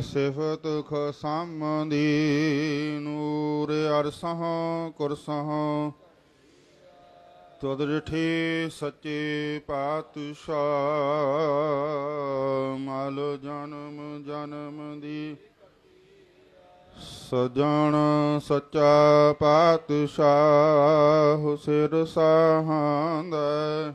ਸਿਫਤ ਖਸਮ ਦੀ ਨੂਰ ਅਰਸਹ ਕੁਰਸਹ ਤੁਧ ਰਿਠੇ ਸੱਚੇ ਪਾਤਸ਼ਾਹ, ਮਲ ਜਨਮ ਜਨਮ ਦੀ। ਸਜਣ ਸੱਚਾ ਪਾਤਸ਼ਾਹ ਸਿਰ ਸਾਹਾਂਦਾ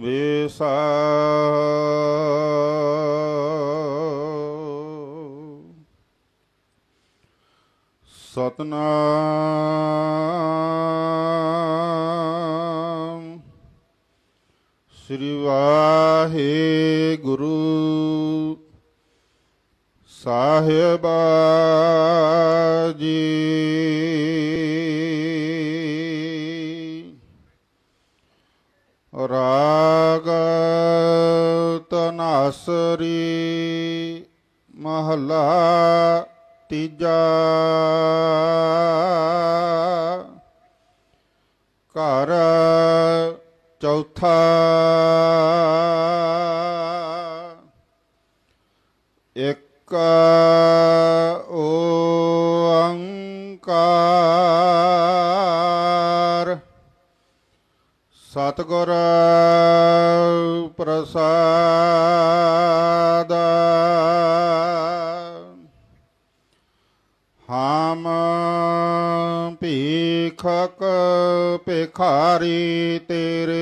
ਵਿਸਾ। ਸਤਨਾਮ। ਸ੍ਰੀ ਵਾਹਿਗੁਰੂ ਸਾਹਿਬਾ ਜੀ ਮਹਲਾ ਤੀਜਾ। ਘਰ ਚੌਥਾ। ਇੱਕ ਓੰਕਾਰ। ਸਤਿਗੁਰ ਪ੍ਰਸਾਦ। ਭਿਖਾਰੀ ਤੇਰੇ।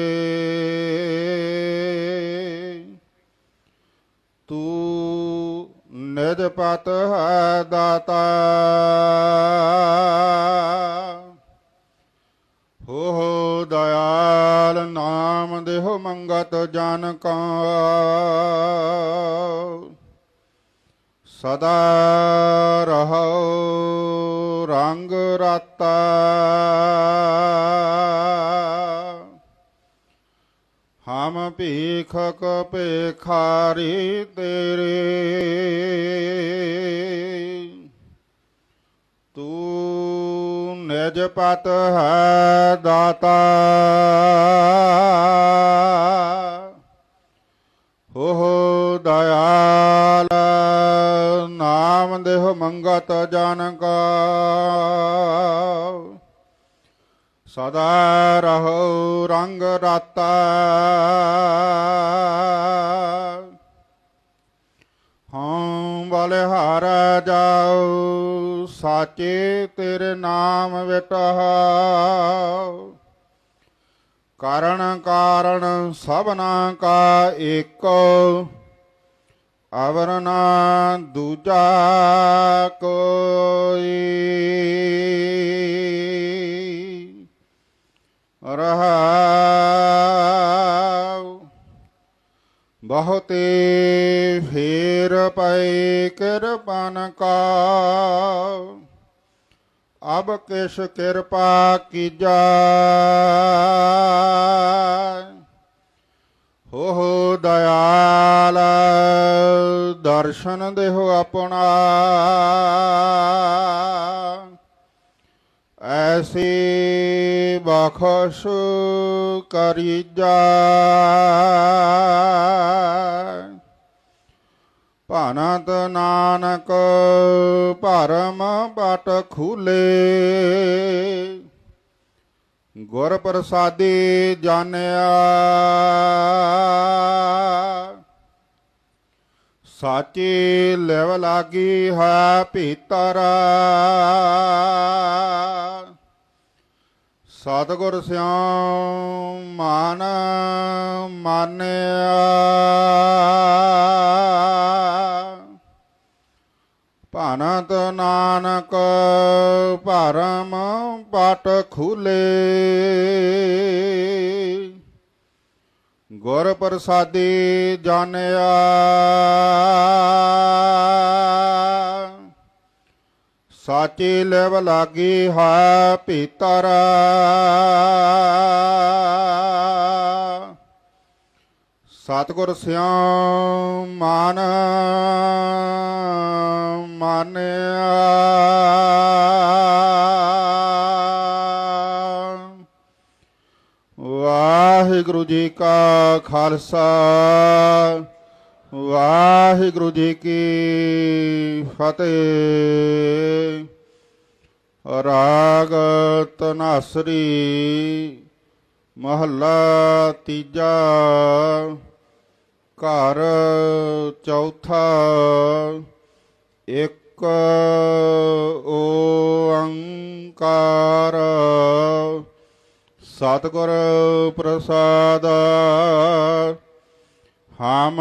ਤੂੰ ਨਿਜਪਤ ਹੈ ਦਾਤਾ। ਹੋ ਹੋ ਦਇਆਲ ਨਾਮ ਦੇਹੁ ਮੰਗਤ ਜਨ ਕਾ ਸਦਾ ਰਹੋ ਭੀਖਕ ਭੇਖਾਰੀ ਤੇਰੇ। ਤੂੰ ਨਿਜ ਪਤ ਹੈ ਦਾਤਾ। ਹੋ ਹੋ ਦਇਆਲ ਨਾਮ ਦੇਹ ਮੰਗਤ ਜਨ ਕਾ ਸਦਾ ਰਹੋ ਰੰਗ ਰਾਤਾ ਹਾਂ ਬਲਿਹਾਰ ਜਾਓ ਸਾਚੇ ਤੇਰੇ ਨਾਮ ਵਿਟਹਾਉ ਕਾਰਣ ਕਾਰਣ ਸਭਨਾ ਕਾ ਏਕੋ ਅਵਰ ਨਾ ਦੂਜਾ ਕੋਈ ਬਹੁਤੇ ਫੇਰ ਪਏ ਕਿਰਪਨ ਕਾ ਅਬ ਕਿਸ ਕਿਰਪਾ ਕੀਜਾ ਹੋ ਹੋ ਦਇਆਲ, ਦਰਸ਼ਨ ਦੇਹੁ ਆਪਣਾ। ਐਸੀ ਖੁਸ਼ ਕਰੀ ਜਾ। ਭਾਨਤ ਨਾਨਕ ਭਰਮ ਪਟ ਖੂਲੇ। ਗੁਰ ਪ੍ਰਸਾਦੀ ਜਾਣਿਆ। ਸਾਚੀ ਲਿਵ ਲਾਗੀ ਹੈ ਭੀਤਰ। ਸਤਿਗੁਰ ਸਿਉ ਮਾਨ ਮਾਨਿਆ। ਭਾਨਤ ਨਾਨਕ ਭਰਮ ਪਟ ਖੂਲੇ। ਗੁਰ ਪ੍ਰਸਾਦੀ ਜਾਣਿਆ। ਸਾਚੀ ਲਿਵ ਲਾਗੀ ਹੈ ਭੀਤਰ ਸਤਿਗੁਰ ਸਿਉ ਮਨ ਮਾਨਿਆ। ਵਾਹਿਗੁਰੂ ਜੀ ਕਾ ਖਾਲਸਾ, ਵਾਹਿਗੁਰੂ ਜੀ ਕੀ ਫਤਿਹ। ਰਾਗ ਤਨਾਸਰੀ ਮਹੱਲਾ ਤੀਜਾ ਘਰ ਚੌਥਾ ਇੱਕ ਓੰਕਾਰ। ਸਤਿਗੁਰ ਪ੍ਰਸਾਦ ਹਮ